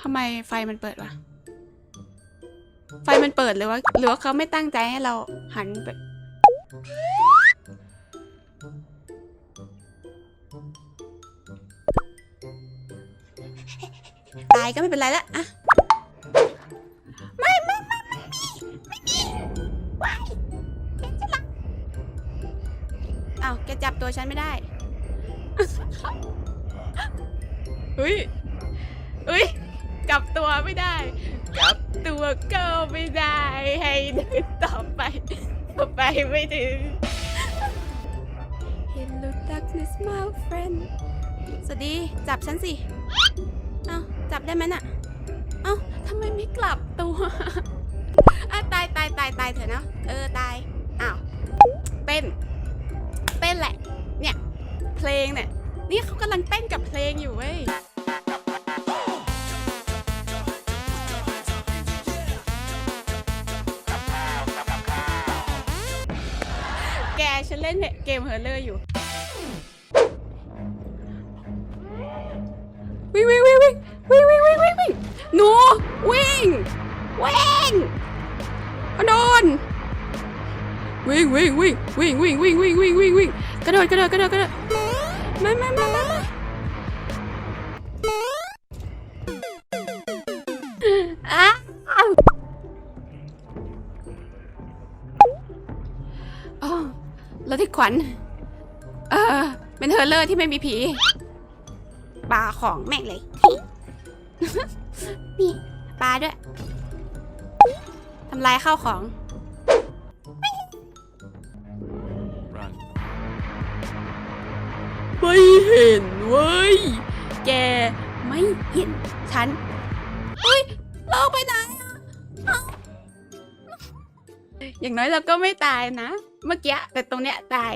ทำไมไฟมันเปิดวะ ไฟมันเปิดหรือว่าหรือว่าเขาไม่ตั้งใจให้เราหันไป ตายก็ไม่เป็นไรละอะไม่ไม่ไม่ไม่มีไม่มีว้ายแกจะลักอ้าวแกจับตัวฉันไม่ได้เฮ้ย เฮ้ยกลับตัวไม่ได้ กลับตัวก็ไม่ได้ ให้เดินต่อไปต่อไปไม่ถึง Hello darkness my friend สวัสดีจับฉันสิ เอ้าจับได้ไหมน่ะ เอ้าทำไมไม่กลับตัวอะตายตายตายตายเถอะเนาะเออตายอ้าวเต้นเต้นแหละ เนี่ย เพลงเนี่ย นี่เขากำลังเต้นกับเพลงอยู่เว้ย กฉันเล่นเกมเฮอร์เลอร์อยู่ วิ่งวิ่งวิ่งวิ่งวิ่งวิ่งวิ่งวิ่งวิ่งหนูวิ่งวิ่งโดนวิ่งวิ่งวิ่งวิ่งวิ่งวิ่งวิ่งวิ่งวิ่งวิ่งกระโดดกระโดดกระโดดกระโดดมามามามามาอ้าว อ๋อแล้วที่ขวัญ เออ เป็นเฮอร์เลอร์ที่ไม่มีผีปลาของแม่งเลย นี่ปลาด้วยทำลายข้าวของ Run. ไม่เห็นเว้ย แกไม่เห็นฉันเฮ้ย อย่างน้อยเราก็ไม่ตายนะ เมื่อกี้แต่ตรงเนี้ยตาย